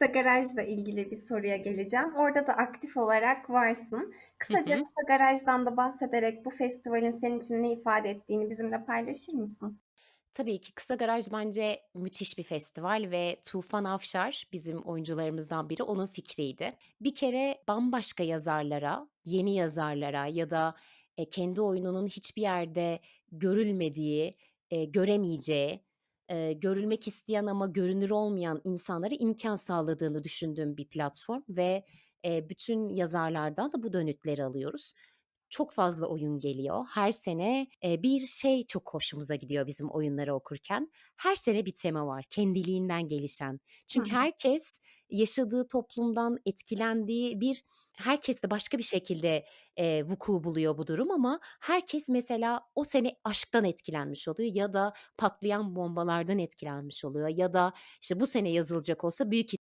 Kısa Garaj'la ilgili bir soruya geleceğim. Orada da aktif olarak varsın. Hı Kısaca hı. Kısa Garaj'dan da bahsederek bu festivalin senin için ne ifade ettiğini bizimle paylaşır mısın? Tabii ki. Kısa Garaj bence müthiş bir festival ve Tufan Afşar bizim oyuncularımızdan biri, onun fikriydi. Bir kere bambaşka yazarlara, yeni yazarlara ya da, eee, kendi oyununun hiçbir yerde görülmediği, eee, göremeyeceği, eee, görülmek isteyen ama görünür olmayan insanlara imkân sağladığını düşündüğüm bir platform ve, eee, bütün yazarlardan da bu dönütleri alıyoruz. Çok fazla oyun geliyor. Her sene, eee, bir şey çok hoşumuza gidiyor bizim oyunları okurken. Her sene bir tema var kendiliğinden gelişen. Çünkü hı. herkes yaşadığı toplumdan etkilendiği bir herkeste başka bir şekilde, eee, vuku buluyor bu durum ama herkes mesela o sene aşktan etkilenmiş oluyor ya da patlayan bombalardan etkilenmiş oluyor ya da, işte, bu sene yazılacak olsa büyük